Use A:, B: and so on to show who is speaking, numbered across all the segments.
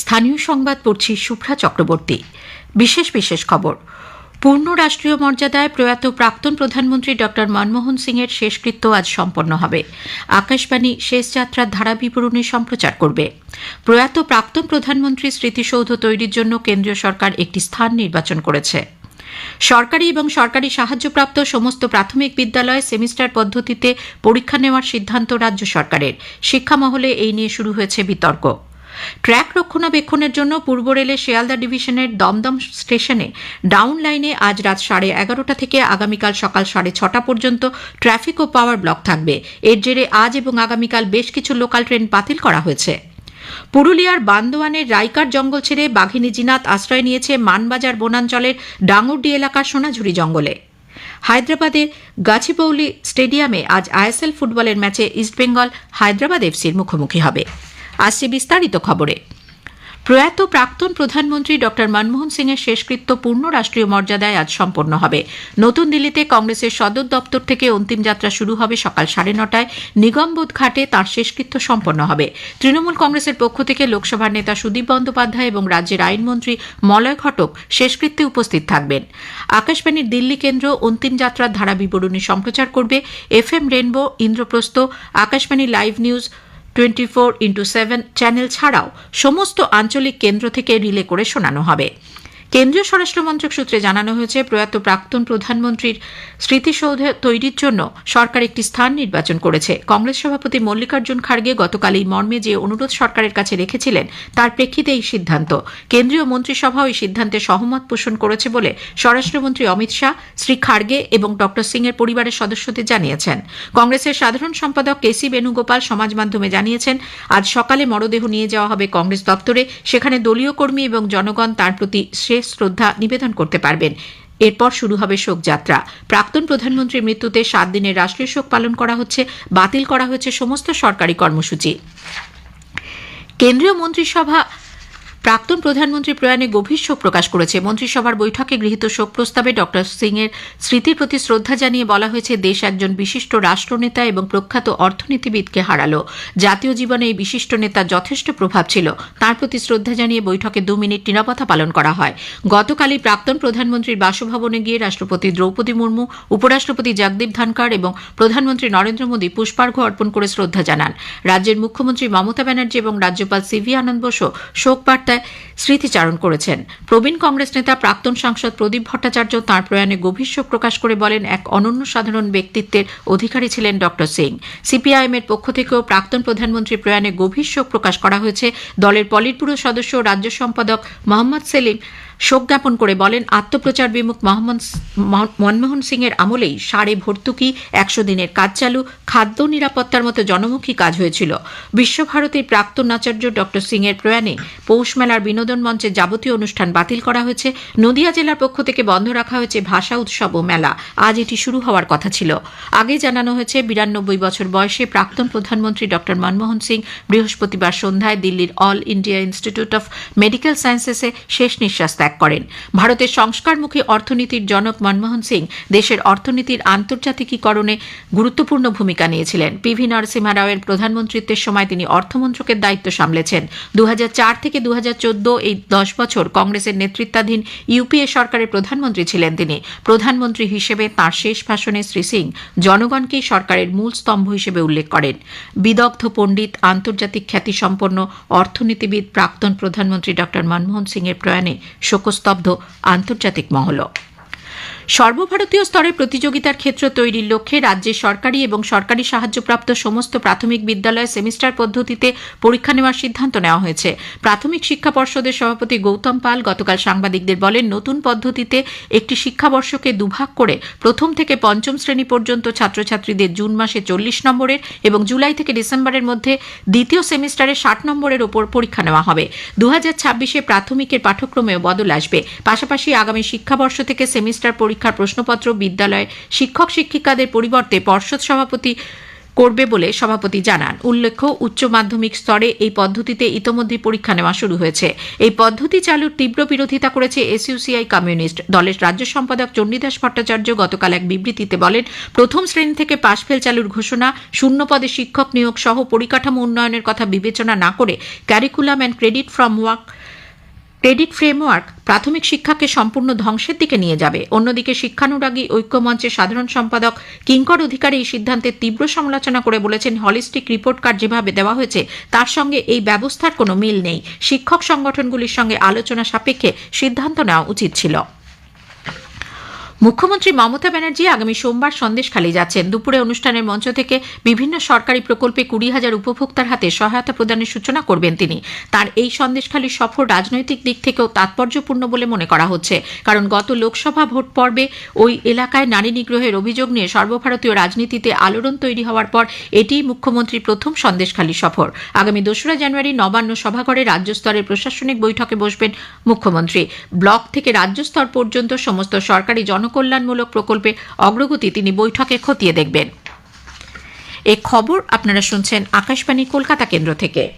A: স্থানীয় সংবাদ পড়ছি শুভ্রা চক্রবর্তী। বিশেষ বিশেষ খবর। পূর্ণ রাষ্ট্রীয় মর্যাদায় প্রয়াত প্রাক্তন প্রধানমন্ত্রী ড মনমোহন সিংয়ের শেষকৃত্য আজ সম্পন্ন হবে। আকাশবাণী শেষ যাত্রার ধারা বিবরণী সম্প্রচার করবে। প্রয়াত প্রাক্তন প্রধানমন্ত্রী স্মৃতিসৌধ তৈরির জন্য কেন্দ্রীয় সরকার একটি স্থান নির্বাচন করেছে। সরকারি এবং সরকারি সাহায্যপ্রাপ্ত সমস্ত প্রাথমিক বিদ্যালয়ে সেমিস্টার পদ্ধতিতে পরীক্ষা নেওয়ার সিদ্ধান্ত রাজ্য সরকারের। শিক্ষা মহলে এই নিয়ে শুরু হয়েছে বিতর্ক। ট্র্যাক রক্ষণাবেক্ষণের জন্য পূর্ব রেলের শিয়ালদা ডিভিশনের দমদম স্টেশনে ডাউন লাইনে আজ রাত সাড়ে এগারোটা থেকে আগামীকাল সকাল সাড়ে ছটা পর্যন্ত ট্রাফিক ও পাওয়ার ব্লক থাকবে। এর জেরে আজ এবং আগামীকাল বেশ কিছু লোকাল ট্রেন বাতিল করা হয়েছে। পুরুলিয়ার বান্দোয়ানের রাইকার জঙ্গল ছেড়ে বাঘিনী জিনাত আশ্রয় নিয়েছে মানবাজার বনাঞ্চলের ডাঙ্গরডি এলাকার সোনাঝুরি জঙ্গলে। হায়দ্রাবাদের গাছিবৌলি স্টেডিয়ামে আজ আইএসএল ফুটবলের ম্যাচে ইস্টবেঙ্গল হায়দ্রাবাদ এফসির মুখোমুখি হবে। আসছে বিস্তারিত খবরে। প্রয়াত প্রাক্তন প্রধানমন্ত্রী ড. মনমোহন সিংয়ের শেষকৃত্য পূর্ণ রাষ্ট্রীয় মর্যাদায় আজ সম্পন্ন হবে। নতুন দিল্লিতে কংগ্রেসের সদর দপ্তর থেকে অন্তিম যাত্রা শুরু হবে সকাল সাড়ে নটায়। নিগমবোধ ঘাটে তাঁর শেষকৃত্য সম্পন্ন হবে। তৃণমূল কংগ্রেসের পক্ষ থেকে লোকসভার নেতা সুদীপ বন্দ্যোপাধ্যায় এবং রাজ্যের আইনমন্ত্রী মলয় ঘটক শেষকৃত্যে উপস্থিত থাকবেন। আকাশবাণীর দিল্লি কেন্দ্র অন্তিম যাত্রার ধারা বিবরণী সম্প্রচার করবে F M Rainbow, Indraprastha, Akashvani live news twenty four into seven channel ছাড়াও সমস্ত আঞ্চলিক কেন্দ্র থেকে রিলে করে শোনানো হবে। কেন্দ্রীয় স্বরাষ্ট্রমন্ত্রক সূত্রে জানানো হয়েছে, প্রয়াত প্রাক্তন প্রধানমন্ত্রীর স্মৃতিসৌধ তৈরির জন্য সরকার একটি স্থান নির্বাচন করেছে। কংগ্রেস সভাপতি মল্লিকার্জুন খাড়গে গতকাল এই মর্মে যে অনুরোধ সরকারের কাছে রেখেছিলেন, তার প্রেক্ষিতে এই সিদ্ধান্ত। কেন্দ্রীয় মন্ত্রিসভাও এই সিদ্ধান্তে সহমত পোষণ করেছে বলে স্বরাষ্ট্রমন্ত্রী অমিত শাহ, শ্রী খাড়গে এবং ড সিং এর পরিবারের সদস্যদের জানিয়েছেন। কংগ্রেসের সাধারণ সম্পাদক কেসি বেণুগোপাল সমাজ মাধ্যমে জানিয়েছেন, আজ সকালে মরদেহ নিয়ে যাওয়া হবে কংগ্রেস দপ্তরে, সেখানে দলীয় কর্মী এবং জনগণ তার প্রতি শেষ শ্রদ্ধা নিবেদন করতে পারবেন। এরপর শুরু হবে শোকযাত্রা। প্রাক্তন প্রধানমন্ত্রীর মৃত্যুতে সাত দিনের রাষ্ট্রীয় শোক পালন করা হচ্ছে, বাতিল করা হয়েছে সমস্ত সরকারি কর্মসূচি। কেন্দ্রীয় মন্ত্রিসভা প্রাক্তন প্রধানমন্ত্রী প্রয়াণে গভীর শোক প্রকাশ করেছে। মন্ত্রিসভার বৈঠকে গৃহীত শোক প্রস্তাবে ড. সিং এর স্মৃতির প্রতি শ্রদ্ধা জানিয়ে বলা হয়েছে, দেশ একজন বিশিষ্ট রাষ্ট্রনেতা এবং প্রখ্যাত অর্থনীতিবিদকে হারালো। জাতীয় জীবনে এই বিশিষ্ট নেতার যথেষ্ট প্রভাব ছিল। তার প্রতি শ্রদ্ধা জানিয়ে বৈঠকে দু মিনিট নিরাপত্তা পালন করা হয়। গতকালই প্রাক্তন প্রধানমন্ত্রীর বাসভবনে গিয়ে রাষ্ট্রপতি দ্রৌপদী মুর্মু, উপরাষ্ট্রপতি জগদীপ ধনকর এবং প্রধানমন্ত্রী নরেন্দ্র মোদী পুষ্পার্ঘ্য অর্পণ করে শ্রদ্ধা জানান। রাজ্যের মুখ্যমন্ত্রী মমতা ব্যানার্জি এবং রাজ্যপাল সিভি আনন্দ বসু শোক বার্তায় স্মৃতিচারণ করেছেন। প্রবীণ কংগ্রেস নেতা প্রাক্তন সাংসদ প্রদীপ ভট্টাচার্য তাঁর প্রয়াণে গভীর শোক প্রকাশ করে বলেন, এক অনন্য সাধারণ ব্যক্তিত্বের অধিকারী ছিলেন ডক্টর সিং। সিপিআইএম এর পক্ষ থেকেও প্রাক্তন প্রধানমন্ত্রী প্রয়াণে গভীর শোক প্রকাশ করা হয়েছে। দলের পলিটপুরো সদস্য রাজ্য সম্পাদক মোহাম্মদ সেলিম শোক জ্ঞাপন করে বলেন, আত্মপ্রচার বিমুখ মনমোহন সিং এর আমলেই সাড়ে ভর্তুকি, একশো দিনের কাজ চালু, খাদ্য নিরাপত্তার মতো জনমুখী কাজ হয়েছিল। বিশ্বভারতীর প্রাক্তন আচার্য ড. সিং এর প্রয়াণে পৌষ মেলার বিনোদন মঞ্চে যাবতীয় অনুষ্ঠান বাতিল করা হয়েছে। নদিয়া জেলার পক্ষ থেকে বন্ধ রাখা হয়েছে ভাষা উৎসব ও মেলা। আজ এটি শুরু হওয়ার কথা ছিল। আগে জানানো হয়েছে, বিরানব্বই বছর বয়সে প্রাক্তন প্রধানমন্ত্রী ড. মনমোহন সিং বৃহস্পতিবার সন্ধ্যায় দিল্লির All India Institute of Medical সায়েন্সেসে শেষ নিঃশ্বাস ত্যাগ করেন। ভারতের সংস্কারমুখী অর্থনীতির জনক মনমোহন সিং দেশের অর্থনীতির আন্তর্জাতিকীকরণে গুরুত্বপূর্ণ ভূমিকা নিয়েছিলেন। পিভি নরসিমহা রাওয়ের প্রধানমন্ত্রিত্বের সময় তিনি অর্থমন্ত্রকের দায়িত্ব সামলেছেন। দু থেকে দু এই দশ বছর কংগ্রেসের নেতৃত্বাধীন ইউপিএ সরকারের প্রধানমন্ত্রী ছিলেন তিনি। প্রধানমন্ত্রী হিসেবে তাঁর শেষ ভাষণে শ্রী সিং জনগণকেই সরকারের মূল স্তম্ভ হিসেবে উল্লেখ করেন। বিদগ্ধ পণ্ডিত, আন্তর্জাতিক খ্যাতিসম্পন্ন অর্থনীতিবিদ, প্রাক্তন প্রধানমন্ত্রী ড মনমোহন সিং এর প্রয়াণে শোকস্তব্ধ আন্তর্জাতিক মহল। সর্বভারতীয় স্তরে প্রতিযোগিতার ক্ষেত্র তৈরির লক্ষ্যে রাজ্যে সরকারি এবং সরকারি সাহায্যপ্রাপ্ত সমস্ত প্রাথমিক বিদ্যালয়ে সেমিস্টার পদ্ধতিতে পরীক্ষা নেওয়ার সিদ্ধান্ত নেওয়া হয়েছে। প্রাথমিক শিক্ষা পর্ষদের সভাপতি গৌতম পাল গতকাল সাংবাদিকদের বলেন, নতুন পদ্ধতিতে একটি শিক্ষাবর্ষকে দুভাগ করে প্রথম থেকে পঞ্চম শ্রেণি পর্যন্ত ছাত্রছাত্রীদের জুন মাসে চল্লিশ নম্বরের এবং জুলাই থেকে ডিসেম্বরের মধ্যে দ্বিতীয় সেমিস্টারে ষাট নম্বরের ওপর পরীক্ষা নেওয়া হবে। দু হাজার ছাব্বিশে প্রাথমিকের পাঠ্যক্রমেও বদল আসবে। পাশাপাশি আগামী শিক্ষাবর্ষ থেকে সেমিস্টার পরীক্ষার প্রশ্নপত্র বিদ্যালয়ে শিক্ষক শিক্ষিকাদের পরিবর্তে পর্ষদ সভাপতি করবে বলে সভাপতি জানান। উল্লেখ্য, উচ্চ মাধ্যমিক স্তরে এই পদ্ধতিতে ইতোমধ্যে পরীক্ষা নেওয়া শুরু হয়েছে। এই পদ্ধতি চালুর তীব্র বিরোধিতা করেছে এসইউসিআই কমিউনিস্ট দলের রাজ্য সম্পাদক চণ্ডীদাস ভট্টাচার্য গতকাল এক বিবৃতিতে বলেন, প্রথম শ্রেণি থেকে পাশ ফেল চালুর ঘোষণা শূন্য পদে শিক্ষক নিয়োগ সহ পরিকাঠামো উন্নয়নের কথা বিবেচনা না করে curriculum and credit from work credit framework প্রাথমিক শিক্ষাকে সম্পূর্ণ ধ্বংসের দিকে নিয়ে যাবে। অন্যদিকে শিক্ষানুরাগী ঐক্যমঞ্চের সাধারণ সম্পাদক কিঙ্কর অধিকারী এই সিদ্ধান্তের তীব্র সমালোচনা করে বলেছেন, হলিস্টিক রিপোর্ট কার্ড যেভাবে দেওয়া হয়েছে, তার সঙ্গে এই ব্যবস্থার কোনো মিল নেই। শিক্ষক সংগঠনগুলির সঙ্গে আলোচনা সাপেক্ষে সিদ্ধান্ত নেওয়া উচিত ছিল। মুখ্যমন্ত্রী মমতা ব্যানার্জি আগামী সোমবার সন্দেশখালী যাচ্ছেন। দুপুরে অনুষ্ঠানের মঞ্চ থেকে বিভিন্ন সরকারি প্রকল্পে কুড়ি হাজার উপভোক্তার হাতে সহায়তা প্রদানের সূচনা করবেন তিনি। তার এই সন্দেশখালী সফর রাজনৈতিক দিক থেকেও তাৎপর্যপূর্ণ বলে মনে করা হচ্ছে। কারণ গত লোকসভা ভোট পর্বে ওই এলাকায় নারী নিগ্রহের অভিযোগ নিয়ে সর্বভারতীয় রাজনীতিতে আলোড়ন তৈরি হওয়ার পর এটিই মুখ্যমন্ত্রীর প্রথম সন্দেশখালী সফর। আগামী দোসরা জানুয়ারি নবান্ন সভাঘরে রাজ্য স্তরের প্রশাসনিক বৈঠকে বসবেন মুখ্যমন্ত্রী। ব্লক থেকে রাজ্য স্তর পর্যন্ত সমস্ত সরকারি জনকল্যাণমূলক প্রকল্পে অগ্রগতি তিনি বৈঠকে খতিয়ে দেখবেন। এ খবর আপনারা শুনছেন আকাশবাণী কলকাতা কেন্দ্র থেকে।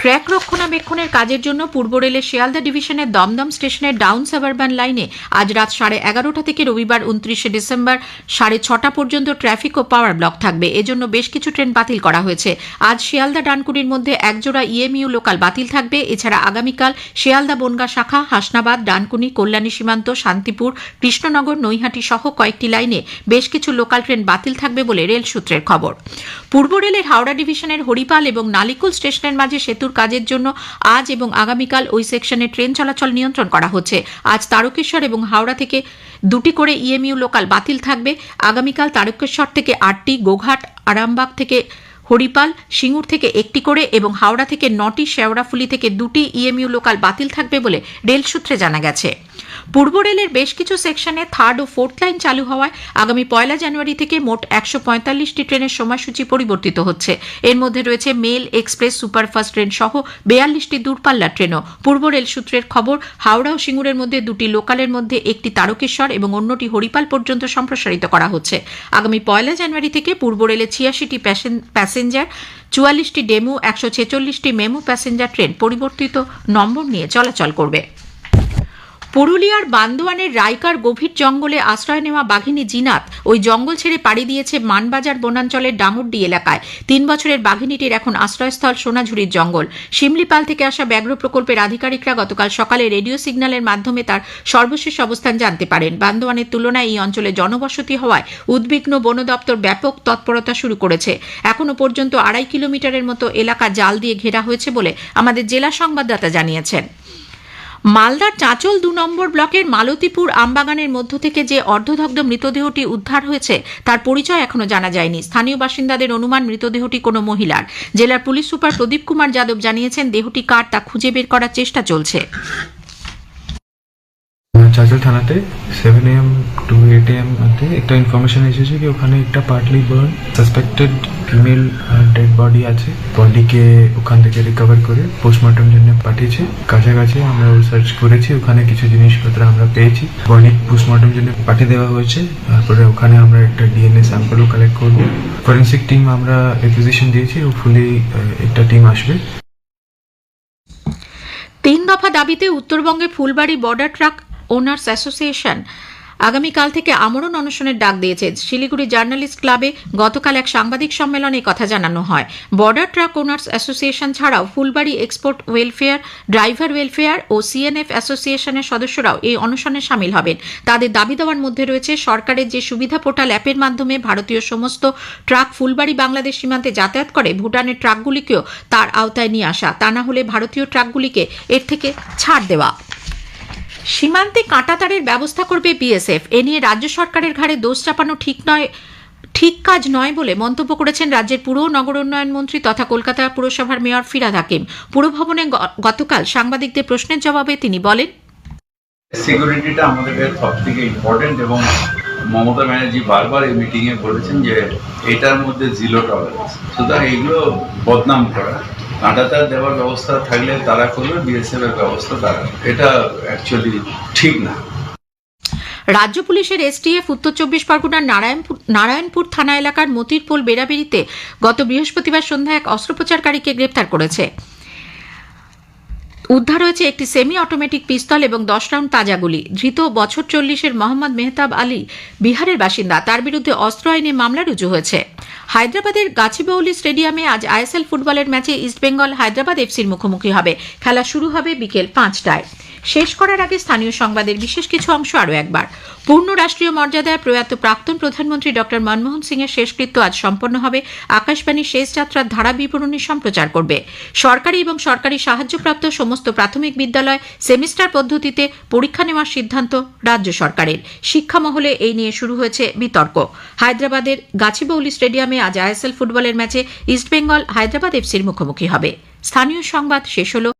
A: ট্র্যাক রক্ষণাবেক্ষণের কাজের জন্য পূর্ব রেলের শিয়ালদা ডিভিশনের দমদম স্টেশনের ডাউন সাবারবান লাইনে আজ রাত সাড়ে এগারোটা থেকে রবিবার উনত্রিশে ডিসেম্বর সাড়ে ছটা পর্যন্ত ট্রাফিক ও পাওয়ার ব্লক থাকবে। এজন্য বেশ কিছু ট্রেন বাতিল করা হয়েছে। আজ শিয়ালদা ডানকুনির মধ্যে একজোড়া ইএমইউ লোকাল বাতিল থাকবে। এছাড়া আগামীকাল শিয়ালদা বনগা শাখা, হাসনাবাদ, ডানকুনি, কল্যাণী সীমান্ত, শান্তিপুর, কৃষ্ণনগর, নৈহাটি সহ কয়েকটি লাইনে বেশ কিছু লোকাল ট্রেন বাতিল থাকবে বলে রেল সূত্রের খবর। পূর্ব রেলের হাওড়া ডিভিশনের হরিপাল এবং নালিকুল স্টেশনের মাঝে সেতুর কাজের জন্য আজ এবং আগামীকাল ওই সেকশনে ট্রেন চলাচল নিয়ন্ত্রণ করা হচ্ছে। আজ তারকেশ্বর এবং হাওড়া থেকে দুটি করে ইএমইউ লোকাল বাতিল থাকবে। আগামীকাল তারকেশ্বর থেকে আটটি, গোঘাট, আরামবাগ থেকে হরিপাল, সিঙ্গুর থেকে একটি করে এবং হাওড়া থেকে নটি, শেওড়াফুলি থেকে দুটি ইএমইউ লোকাল বাতিল থাকবে বলে রেল সূত্রে জানা গেছে। পূর্ব রেলের বেশ কিছু সেকশনে থার্ড ও ফোর্থ লাইন চালু হওয়ায় আগামী পয়লা জানুয়ারি থেকে মোট একশো পঁয়তাল্লিশটি ট্রেনের সময়সূচি পরিবর্তিত হচ্ছে। এর মধ্যে রয়েছে মেল, এক্সপ্রেস, সুপারফাস্ট ট্রেন সহ বেয়াল্লিশটি দূরপাল্লার ট্রেনও। পূর্ব রেল সূত্রের খবর, হাওড়া ও সিঙ্গুরের মধ্যে দুটি লোকালের মধ্যে একটি তারকেশ্বর এবং অন্যটি হরিপাল পর্যন্ত সম্প্রসারিত করা হচ্ছে। আগামী পয়লা জানুয়ারি থেকে পূর্ব রেলে ছিয়াশিটি প্যাসেঞ্জার, চুয়াল্লিশটি ডেমু, একশো ছেচল্লিশটি মেমু প্যাসেঞ্জার ট্রেন পরিবর্তিত নম্বর নিয়ে চলাচল করবে। পুরুলিয়ার বান্দোয়ানের রাইকার গভীর জঙ্গলে আশ্রয় নেওয়া বাঘিনী জিনাত ওই জঙ্গল ছেড়ে পাড়ি দিয়েছে মানবাজার বনাঞ্চলের ডাঙরডি এলাকায়। তিন বছরের বাঘিনীটির এখন আশ্রয়স্থল সোনাঝুরির জঙ্গল। শিমলিপাল থেকে আসা ব্যাঘ্র প্রকল্পের আধিকারিকরা গতকাল সকালে রেডিও সিগন্যালের মাধ্যমে তার সর্বশেষ অবস্থান জানতে পারেন। বান্দোয়ানের তুলনায় এই অঞ্চলে জনবসতি হওয়ায় উদ্বিগ্ন বন দপ্তর ব্যাপক তৎপরতা শুরু করেছে। এখনও পর্যন্ত আড়াই কিলোমিটারের মতো এলাকা জাল দিয়ে ঘেরা হয়েছে বলে আমাদের জেলা সংবাদদাতা জানিয়েছেন। মালদার চাঁচল দু নম্বর ব্লকের মালতীপুর আমবাগানের মধ্য থেকে যে অর্ধদগ্ধ মৃতদেহটি উদ্ধার হয়েছে, তার পরিচয় এখনও জানা যায়নি। স্থানীয় বাসিন্দাদের অনুমান মৃতদেহটি কোনো মহিলার। জেলার পুলিশ সুপার প্রদীপ কুমার যাদব জানিয়েছেন, দেহটি কার তা খুঁজে বের করার চেষ্টা চলছে।
B: চাচল থানাতে seven M two eight M মধ্যে একটা ইনফরমেশন এসেছে কি ওখানে একটা partly burn suspected female dead body আছে। বডিকে ওখান থেকে রিকভার করে পোস্টমর্টম জন্য পাঠিয়েছে। কাছাকাছি আমরা সার্চ করেছি, ওখানে কিছু জিনিসপত্র আমরা পেয়েছি। বডি পোস্টমর্টম জন্য পাঠিয়ে দেওয়া হয়েছে। তারপরে ওখানে আমরা একটা ডিএনএ স্যাম্পলও কালেক্ট করব। ফরেন্সিক টিম আমরা রিকুইজিশন দিয়েছি, ও ফুলি একটা টিম আসবে।
A: তিন দফা দাবিতে উত্তরবঙ্গে Phulbari border truck owners association আগামীকাল থেকে আমরণ অনশনের ডাক দিয়েছে। শিলিগুড়ি জার্নালিস্ট ক্লাবে গতকাল এক সাংবাদিক সম্মেলনে কথা জানানো হয়। বর্ডার ট্রাক ওনার্স অ্যাসোসিয়েশন ছাড়াও Phulbari export welfare driver welfare ও সিএনএফ অ্যাসোসিয়েশনের সদস্যরাও এই অনশনে সামিল হবেন। তাদের দাবি দেওয়ার মধ্যে রয়েছে, সরকারের যে সুবিধা পোর্টাল অ্যাপের মাধ্যমে ভারতীয় সমস্ত ট্রাক ফুলবাড়ি বাংলাদেশ সীমান্তে যাতায়াত করে, ভুটানের ট্রাকগুলিকেও তার আওতায় নিয়ে আসা। তা না হলে ভারতীয় ট্রাকগুলিকে এর থেকে ছাড় দেওয়া। সীমান্তে কাঁটাতারের ব্যবস্থা করবে বিএসএফ। এ নিয়ে রাজ্য সরকারের ঘাড়ে দোষ চাপানো ঠিক নয়, ঠিক কাজ নয় বলে মন্তব্য করেছেন রাজ্যের পুর নগর উন্নয়ন মন্ত্রী তথা কলকাতা পুরসভার মেয়র ফিরাদ হাকিম। পুরভবনে গতকাল সাংবাদিকদের প্রশ্নের জবাবে তিনি বলেন,
C: সিকিউরিটিটা আমাদের কাছে সব থেকে ইম্পর্টেন্ট এবং মমতা ব্যানার্জি বারবার এই মিটিং এ বলেছেন যে এটার মধ্যে জিরো টলারেন্স সুতরাং এইগুলো বদনাম করা। কাঁটাতার দেওয়ার ব্যবস্থা থাকলে তারা করবে, বিএসএফ এর ব্যবস্থা তারা এটা অ্যাকচুয়ালি ঠিক না।
A: রাজ্য পুলিশের এসটিএফ, উত্তর চব্বিশ পরগনার নারায়ণপুর নারায়ণপুর থানা এলাকার মতিরপোল বেড়াবেড়িতে গত বৃহস্পতিবার সন্ধ্যায় এক অস্ত্রোপচারকারীকে গ্রেপ্তার করেছে। উদ্ধার হয়েছে একটি সেমি অটোমেটিক পিস্তল এবং দশ রাউন্ড তাজা গুলি। ধৃত বছর চল্লিশের মোহাম্মদ মেহতাব আলী বিহারের বাসিন্দা। তার বিরুদ্ধে অস্ত্র আইনে মামলা রুজু হয়েছে। হায়দ্রাবাদের গাছিবৌলি স্টেডিয়ামে আজ আইএসএল ফুটবলের ম্যাচে ইস্টবেঙ্গল হায়দ্রাবাদ এফসির মুখোমুখি হবে। খেলা শুরু হবে বিকেল পাঁচটায়। শেষ করার আগে স্থানীয় সংবাদের বিশেষ কিছু অংশ আরও একবার। পূর্ণ রাষ্ট্রীয় মর্যাদায় প্রয়াত প্রাক্তন প্রধানমন্ত্রী ডক্টর মনমোহন সিং এর শেষকৃত্য আজ সম্পন্ন হবে। আকাশবাণী শেষ যাত্রার ধারা বিবরণী সম্প্রচার করবে। সরকারি এবং সরকারি সাহায্যপ্রাপ্ত সমস্ত প্রাথমিক বিদ্যালয় সেমিস্টার পদ্ধতিতে পরীক্ষা নেওয়ার সিদ্ধান্ত রাজ্য সরকারের। শিক্ষা মহলে এই নিয়ে শুরু হয়েছে বিতর্ক। হায়দ্রাবাদের গাছিবৌলি স্টেডিয়ামে আজ আইএসএল ফুটবলের ম্যাচে ইস্টবেঙ্গল হায়দ্রাবাদ এফসির মুখোমুখি হবে। স্থানীয় সংবাদ শেষ হলো।